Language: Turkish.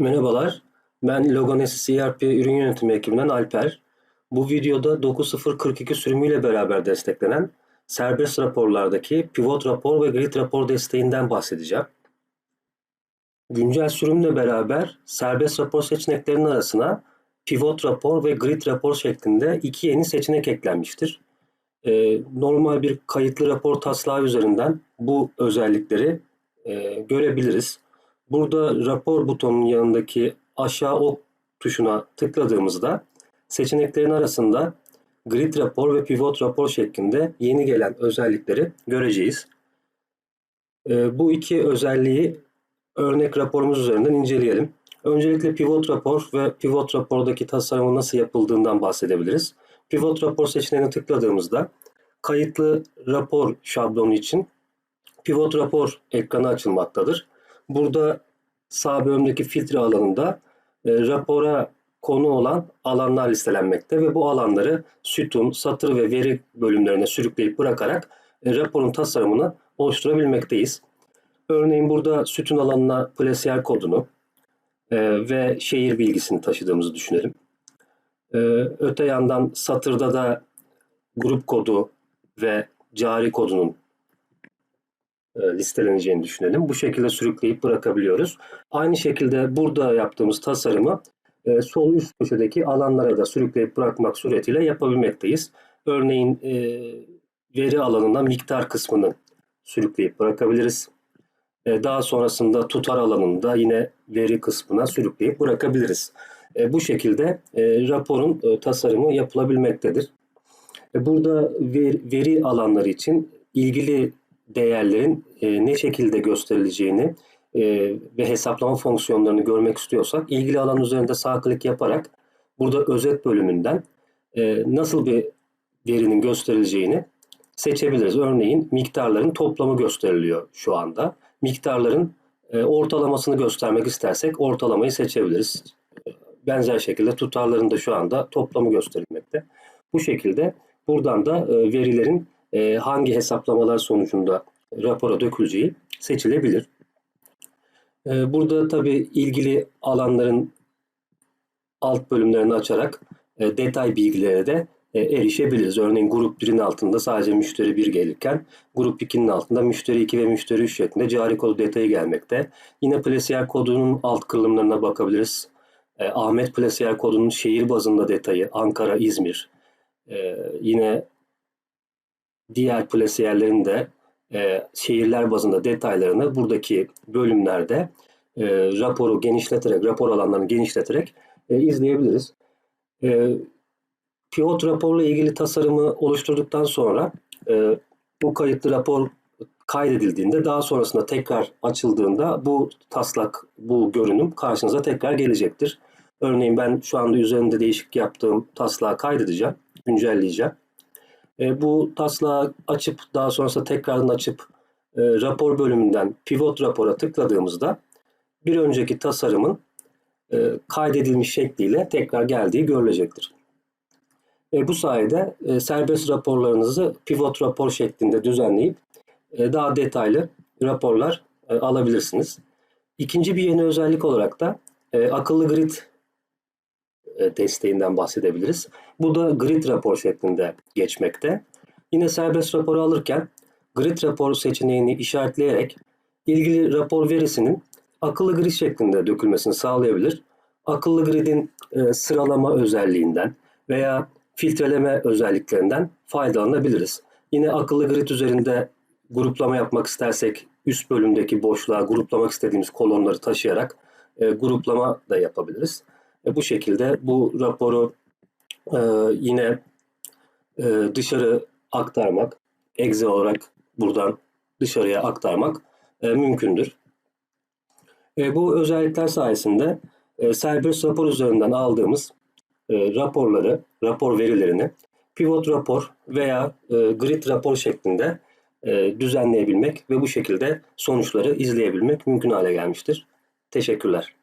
Merhabalar, ben Logonesis ERP ürün yönetimi ekibinden Alper. Bu videoda 9042 sürümüyle beraber desteklenen serbest raporlardaki pivot rapor ve grid rapor desteğinden bahsedeceğim. Güncel sürümle beraber serbest rapor seçeneklerinin arasına pivot rapor ve grid rapor şeklinde iki yeni seçenek eklenmiştir. Ee, normal bir kayıtlı rapor taslağı üzerinden bu özellikleri e, görebiliriz. Burada rapor butonunun yanındaki aşağı ok tuşuna tıkladığımızda seçeneklerin arasında grid rapor ve pivot rapor şeklinde yeni gelen özellikleri göreceğiz. Ee, bu iki özelliği örnek raporumuz üzerinden inceleyelim. Öncelikle pivot rapor ve pivot rapordaki tasarımın nasıl yapıldığından bahsedebiliriz. Pivot rapor seçeneğine tıkladığımızda kayıtlı rapor şablonu için pivot rapor ekranı açılmaktadır. Burada sağ bölümdeki filtre alanında e, rapora konu olan alanlar listelenmekte ve bu alanları sütun, satır ve veri bölümlerine sürükleyip bırakarak e, raporun tasarımını oluşturabilmekteyiz. Örneğin burada sütun alanına plasiyer kodunu e, ve şehir bilgisini taşıdığımızı düşünelim. E, öte yandan satırda da grup kodu ve cari kodunun listeleneceğini düşünelim. Bu şekilde sürükleyip bırakabiliyoruz. Aynı şekilde burada yaptığımız tasarımı e, sol üst köşedeki alanlara da sürükleyip bırakmak suretiyle yapabilmekteyiz. Örneğin e, veri alanına miktar kısmını sürükleyip bırakabiliriz. daha sonrasında tutar alanında yine veri kısmına sürükleyip bırakabiliriz. bu şekilde raporun tasarımı yapılabilmektedir. burada veri alanları için ilgili değerlerin e, ne şekilde gösterileceğini e, ve hesaplama fonksiyonlarını görmek istiyorsak ilgili alan üzerinde sağ klik yaparak burada özet bölümünden e, nasıl bir verinin gösterileceğini seçebiliriz. Örneğin miktarların toplamı gösteriliyor şu anda. Miktarların e, ortalamasını göstermek istersek ortalamayı seçebiliriz. Benzer şekilde tutarların da şu anda toplamı gösterilmekte. Bu şekilde buradan da e, verilerin e, hangi hesaplamalar sonucunda rapora döküleceği seçilebilir. E, burada tabi ilgili alanların alt bölümlerini açarak e, detay bilgilere de e, erişebiliriz. Örneğin grup 1'in altında sadece müşteri 1 gelirken grup 2'nin altında müşteri 2 ve müşteri 3 şeklinde cari kodu detayı gelmekte. Yine plasiyer kodunun alt kırılımlarına bakabiliriz. E, Ahmet plasiyer kodunun şehir bazında detayı Ankara, İzmir. E, yine diğer plasiyerlerin de e, şehirler bazında detaylarını buradaki bölümlerde e, raporu genişleterek, rapor alanlarını genişleterek e, izleyebiliriz. E, pivot raporla ilgili tasarımı oluşturduktan sonra e, bu kayıtlı rapor kaydedildiğinde daha sonrasında tekrar açıldığında bu taslak, bu görünüm karşınıza tekrar gelecektir. Örneğin ben şu anda üzerinde değişik yaptığım taslağı kaydedeceğim, güncelleyeceğim. E, bu taslağı açıp daha sonrasında tekrardan açıp e, rapor bölümünden pivot rapora tıkladığımızda bir önceki tasarımın e, kaydedilmiş şekliyle tekrar geldiği görülecektir. E, bu sayede e, serbest raporlarınızı pivot rapor şeklinde düzenleyip e, daha detaylı raporlar e, alabilirsiniz. İkinci bir yeni özellik olarak da e, akıllı grid desteğinden bahsedebiliriz. Bu da grid rapor şeklinde geçmekte. Yine serbest raporu alırken grid rapor seçeneğini işaretleyerek ilgili rapor verisinin akıllı grid şeklinde dökülmesini sağlayabilir. Akıllı gridin e, sıralama özelliğinden veya filtreleme özelliklerinden faydalanabiliriz. Yine akıllı grid üzerinde gruplama yapmak istersek üst bölümdeki boşluğa gruplamak istediğimiz kolonları taşıyarak e, gruplama da yapabiliriz. E, bu şekilde bu raporu e, yine e, dışarı aktarmak, exe olarak buradan dışarıya aktarmak e, mümkündür. E, bu özellikler sayesinde e, serbest rapor üzerinden aldığımız e, raporları, rapor verilerini pivot rapor veya e, grid rapor şeklinde e, düzenleyebilmek ve bu şekilde sonuçları izleyebilmek mümkün hale gelmiştir. Teşekkürler.